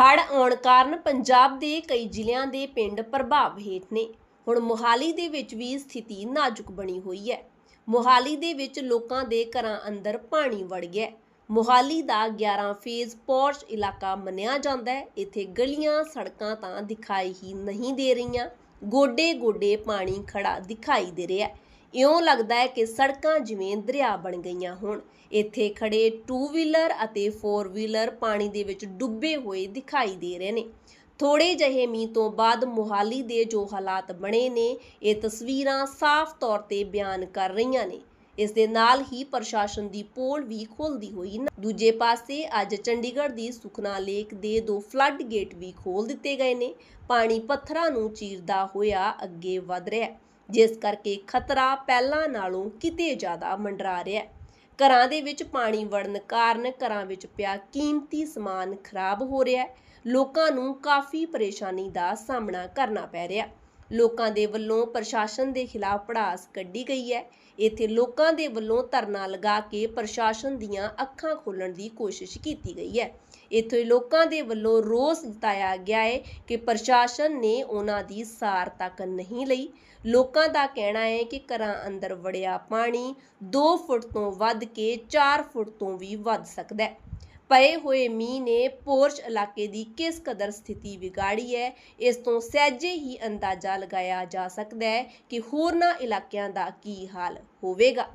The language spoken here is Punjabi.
ਹੜ੍ਹ ਆਉਣ ਕਾਰਨ ਪੰਜਾਬ ਦੇ ਕਈ ਜ਼ਿਲ੍ਹਿਆਂ ਦੇ ਪਿੰਡ ਪ੍ਰਭਾਵ ਹੇਠ ਨੇ। ਹੁਣ ਮੋਹਾਲੀ ਦੇ ਵਿੱਚ ਵੀ ਸਥਿਤੀ ਨਾਜ਼ੁਕ ਬਣੀ ਹੋਈ ਹੈ। ਮੋਹਾਲੀ ਦੇ ਵਿੱਚ ਲੋਕਾਂ ਦੇ ਘਰਾਂ ਅੰਦਰ ਪਾਣੀ ਵੜ ਗਿਆ ਮੋਹਾਲੀ ਦਾ 11 ਫੇਜ਼ ਪੌਰਚ ਇਲਾਕਾ ਮੰਨਿਆ ਜਾਂਦਾ ਹੈ। ਇੱਥੇ ਗਲੀਆਂ, ਸੜਕਾਂ ਤਾਂ ਦਿਖਾਈ ਹੀ ਨਹੀਂ ਦੇ ਰਹੀਆਂ। ਗੋਡੇ ਗੋਡੇ ਪਾਣੀ ਖੜਾ ਦਿਖਾਈ ਦੇ ਰਿਹਾ ਹੈ। ਇਉਂ ਲੱਗਦਾ ਹੈ ਕਿ ਸੜਕਾਂ ਜਿਵੇਂ ਦਰਿਆ ਬਣ ਗਈਆਂ ਹੋਣ। ਇੱਥੇ ਖੜੇ 2 ਵੀਲਰ ਅਤੇ 4 ਵੀਲਰ ਪਾਣੀ ਦੇ ਵਿੱਚ ਡੁੱਬੇ ਹੋਏ ਦਿਖਾਈ ਦੇ ਰਹੇ ਨੇ। ਥੋੜੇ ਜਿਹੇ ਮੀਂਹ ਤੋਂ ਬਾਅਦ ਮੁਹਾਲੀ ਦੇ ਜੋ ਹਾਲਾਤ ਬਣੇ ਨੇ, ਇਹ ਤਸਵੀਰਾਂ ਸਾਫ਼ ਤੌਰ ਤੇ ਬਿਆਨ ਕਰ ਰਹੀਆਂ ਨੇ। ਇਸ ਦੇ ਨਾਲ ਹੀ ਪ੍ਰਸ਼ਾਸਨ ਦੀ ਪੋਲ ਵੀ ਖੋਲਦੀ ਹੋਈ ਦੂਜੇ ਪਾਸੇ ਅੱਜ ਚੰਡੀਗੜ੍ਹ ਦੀ ਸੁਖਨਾ ਲੇਕ ਦੇ ਦੋ ਫਲੱਡ ਗੇਟ ਵੀ ਖੋਲ ਦਿੱਤੇ ਗਏ ਨੇ। ਪਾਣੀ ਪੱਥਰਾਂ ਨੂੰ ਚੀਰਦਾ ਹੋਇਆ ਅੱਗੇ ਵਧ ਰਿਹਾ ਹੈ। ਜਿਸ ਕਰਕੇ ਖਤਰਾ ਪਹਿਲਾਂ ਨਾਲੋਂ ਕਿਤੇ ਜ਼ਿਆਦਾ ਮੰਡਰਾ ਰਿਹਾ ਹੈ। ਘਰਾਂ ਦੇ ਵਿੱਚ ਪਾਣੀ ਵੜਨ ਕਾਰਨ ਘਰਾਂ ਵਿੱਚ ਪਿਆ ਕੀਮਤੀ ਸਮਾਨ ਖਰਾਬ ਹੋ ਰਿਹਾ ਹੈ। ਲੋਕਾਂ ਨੂੰ ਕਾਫੀ ਪਰੇਸ਼ਾਨੀ ਦਾ ਸਾਹਮਣਾ ਕਰਨਾ ਪੈ ਰਿਹਾ ਲੋਕਾਂ ਦੇ ਵੱਲੋਂ ਪ੍ਰਸ਼ਾਸਨ ਦੇ ਖਿਲਾਫ ਪੜਾਸ ਕੱਢੀ ਗਈ ਹੈ। ਇੱਥੇ ਲੋਕਾਂ ਦੇ ਵੱਲੋਂ ਧਰਨਾ ਲਗਾ ਕੇ ਪ੍ਰਸ਼ਾਸਨ ਦੀਆਂ ਅੱਖਾਂ ਖੋਲਣ ਦੀ ਕੋਸ਼ਿਸ਼ ਕੀਤੀ ਗਈ ਹੈ। ਇੱਥੇ ਲੋਕਾਂ ਦੇ ਵੱਲੋਂ ਰੋਸ ਜਤਾਇਆ ਗਿਆ ਹੈ ਕਿ ਪ੍ਰਸ਼ਾਸਨ ਨੇ ਉਹਨਾਂ ਦੀ ਸਾਰ ਤੱਕ ਨਹੀਂ ਲਈ। ਲੋਕਾਂ ਦਾ ਕਹਿਣਾ ਹੈ ਕਿ ਘਰਾਂ ਅੰਦਰ ਵੜਿਆ ਪਾਣੀ 2 ਫੁੱਟ ਤੋਂ ਵੱਧ ਕੇ 4 ਫੁੱਟ ਤੋਂ ਵੀ ਵੱਧ ਸਕਦਾ ਹੈ। ਪਏ ਹੋਏ ਮੀਂਹ ਨੇ ਪੋਰਚ ਇਲਾਕੇ ਦੀ ਕਿਸ ਕਦਰ ਸਥਿਤੀ ਵਿਗਾੜੀ ਹੈ, ਇਸ ਤੋਂ ਸਹਿਜੇ ਹੀ ਅੰਦਾਜ਼ਾ ਲਗਾਇਆ ਜਾ ਸਕਦਾ ਹੈ ਕਿ ਹੋਰਨਾਂ ਇਲਾਕਿਆਂ ਦਾ ਕੀ ਹਾਲ ਹੋਵੇਗਾ।